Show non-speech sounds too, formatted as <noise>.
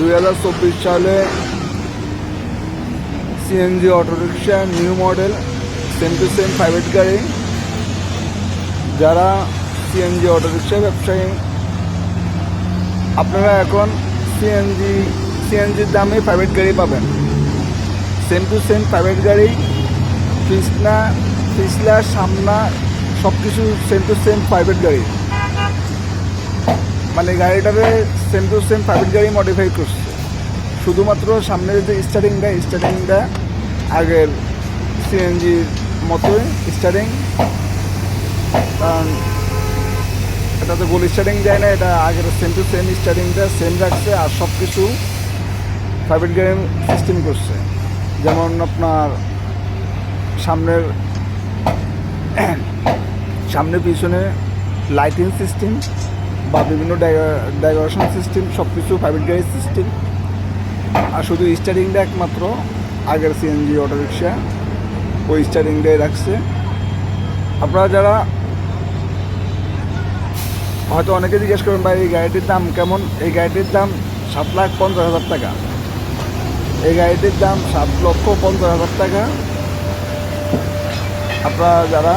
দুই হাজার চব্বিশ সালে CNG autorickshaw new model same to same private গাড়ি। যারা সিএনজি অটোরিকশা ব্যবসায়ী, আপনারা এখন সিএনজি সিএনজির দামে প্রাইভেট গাড়ি পাবেন। সেম টু সেম প্রাইভেট গাড়ি, কৃষ্ণা কৃষ্ণা, সামনা সব কিছু সেম টু সেম প্রাইভেট গাড়ি। মানে গাড়িটারে সেম টু সেম প্রাইভেট গাড়ি মডিফাই করছে। শুধুমাত্র সামনের যে স্টার্টিংটা স্টার্টিংটা আগের সিএনজির মতোই স্টার্টিং কারণ এটা তো গোল স্টার্টিং যায় না, এটা আগের সেম টু সেম স্টার্টিংটা সেম রাখছে আর সব কিছু প্রাইভেট গাড়ি সিস্টেম করছে। যেমন আপনার সামনের <clears throat> সামনে পিছনে লাইটিং সিস্টেম বা বিভিন্ন ডেকোরেশন সিস্টেম সব কিছু প্রাইভেট গাড়ির সিস্টেম আর শুধু স্টারিংটা একমাত্র, আগের সিএনজি অটোরিকশা ওই স্টারিংটাই রাখছে। আপনারা যারা হয়তো অনেকে জিজ্ঞেস করেন, ভাই, এই গাড়িটির দাম কেমন? এই গাড়িটির দাম সাত লাখ পঞ্চাশ হাজার টাকা। এই গাড়িটির দাম সাত লক্ষ পঞ্চাশ হাজার টাকা। আপনারা যারা